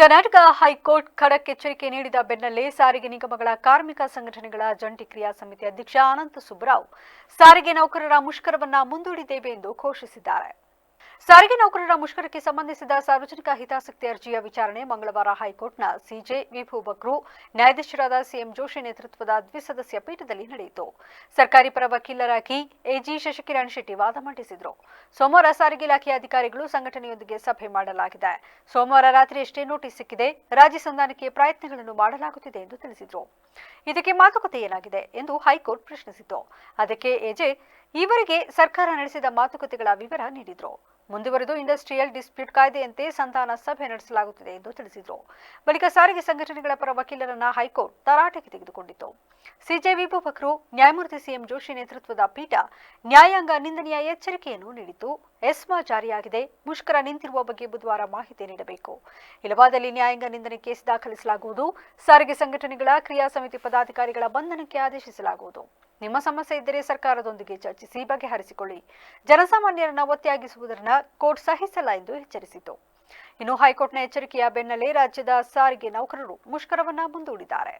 Karnataka high court ಖಡಕ್ ಎಚ್ಚರಿಕೆ ನೀಡಿದ ಬೆನ್ನಲ್ಲೇ ಸಾರಿಗೆ ನಿಗಮಗಳ ಕಾರ್ಮಿಕ ಸಂಘಟನೆಗಳ ಜಂಟಿ ಕ್ರಿಯಾ ಸಮಿತಿ ಅಧ್ಯಕ್ಷ ಅನಂತ ಸುಬ್ಬರಾವ್ ಸಾರಿಗೆ ನೌಕರರ ಮುಷ್ಕರವನ್ನ ಮುಂದೂಡಿದ್ದೇವೆ ಎಂದು ಘೋಷಿಸಿದ್ದಾರೆ. ಸಾರಿಗೆ ನೌಕರರ ಮುಷ್ಕರಕ್ಕೆ ಸಂಬಂಧಿಸಿದ ಸಾರ್ವಜನಿಕ ಹಿತಾಸಕ್ತಿ ಅರ್ಜಿಯ ವಿಚಾರಣೆ ಮಂಗಳವಾರ ಹೈಕೋರ್ಟ್ನ ಸಿಜೆ ವಿಭು ಬಕ್ರು, ನ್ಯಾಯಾಧೀಶರಾದ ಸಿಎಂ ಜೋಶಿ ನೇತೃತ್ವದ ದ್ವಿಸದಸ್ಯ ಪೀಠದಲ್ಲಿ ನಡೆಯಿತು. ಸರ್ಕಾರಿ ಪರ ವಕೀಲರಾಗಿ ಎಜಿ ಶಶಿಕಿರಣ್ ಶೆಟ್ಟಿ ವಾದ ಮಂಡಿಸಿದರು. ಸೋಮವಾರ ಸಾರಿಗೆ ಇಲಾಖೆಯ ಅಧಿಕಾರಿಗಳು ಸಂಘಟನೆಯೊಂದಿಗೆ ಸಭೆ ಮಾಡಲಾಗಿದೆ. ಸೋಮವಾರ ರಾತ್ರಿಯಷ್ಟೇ ನೋಟಿಸ್ ಸಿಕ್ಕಿದೆ, ರಾಜ್ಯ ಸಂಧಾನಕ್ಕೆ ಪ್ರಯತ್ನಗಳನ್ನು ಮಾಡಲಾಗುತ್ತಿದೆ ಎಂದು ತಿಳಿಸಿದರು. ಇದಕ್ಕೆ ಮಾತುಕತೆ ಏನಾಗಿದೆ ಎಂದು ಹೈಕೋರ್ಟ್ ಪ್ರಶ್ನಿಸಿತು ಅದಕ್ಕೆ ಎಜೆ ಈವರೆಗೆ ಸರ್ಕಾರ ನಡೆಸಿದ ಮಾತುಕತೆಗಳ ವಿವರ ನೀಡಿದರು. ಮುಂದುವರೆದು ಇಂಡಸ್ಟ್ರಿಯಲ್ ಡಿಸ್ಪ್ಯೂಟ್ ಕಾಯ್ದೆಯಂತೆ ಸಂಧಾನ ಸಭೆ ನಡೆಸಲಾಗುತ್ತಿದೆ ಎಂದು ತಿಳಿಸಿದರು. ಬಳಿಕ ಸಾರಿಗೆ ಸಂಘಟನೆಗಳ ಪರ ವಕೀಲರನ್ನ ಹೈಕೋರ್ಟ್ ತರಾಟೆಗೆ ತೆಗೆದುಕೊಂಡಿತು ಸಿಜೆ ವಿಭೂಪಕರು ನ್ಯಾಯಮೂರ್ತಿ ಸಿಎಂ ಜೋಶಿ ನೇತೃತ್ವದ ಪೀಠ ನ್ಯಾಯಾಂಗ ನಿಂದನೆಯ ಎಚ್ಚರಿಕೆಯನ್ನು ನೀಡಿತು ಎಸ್ಮಾ ಜಾರಿಯಾಗಿದೆ. ಮುಷ್ಕರ ನಿಂತಿರುವ ಬಗ್ಗೆ ಬುಧವಾರ ಮಾಹಿತಿ ನೀಡಬೇಕು. ಇಲ್ಲವಾದಲ್ಲಿ ನ್ಯಾಯಾಂಗ ನಿಂದನೆ ಕೇಸ್ ದಾಖಲಿಸಲಾಗುವುದು. ಸಾರಿಗೆ ಸಂಘಟನೆಗಳ ಕ್ರಿಯಾ ಸಮಿತಿ ಪದಾಧಿಕಾರಿಗಳ ಬಂಧನಕ್ಕೆ ಆದೇಶಿಸಲಾಗುವುದು. ನಿಮ್ಮ ಸಮಸ್ಯೆ ಇದ್ದರೆ ಸರ್ಕಾರದೊಂದಿಗೆ ಚರ್ಚಿಸಿ, ಬಗೆಹರಿಸಿಕೊಳ್ಳಿ. ಜನಸಾಮಾನ್ಯರನ್ನ ಒತ್ತಾಗಿಸುವುದನ್ನ ಕೋರ್ಟ್ ಸಹಿಸಲ್ಲ ಎಂದು ಎಚ್ಚರಿಸಿತು. ಇನ್ನು ಹೈಕೋರ್ಟ್ನ ಎಚ್ಚರಿಕೆಯ ಬೆನ್ನಲ್ಲೇ ರಾಜ್ಯದ ಸಾರಿಗೆ ನೌಕರರು ಮುಷ್ಕರವನ್ನ ಮುಂದೂಡಿದ್ದಾರೆ.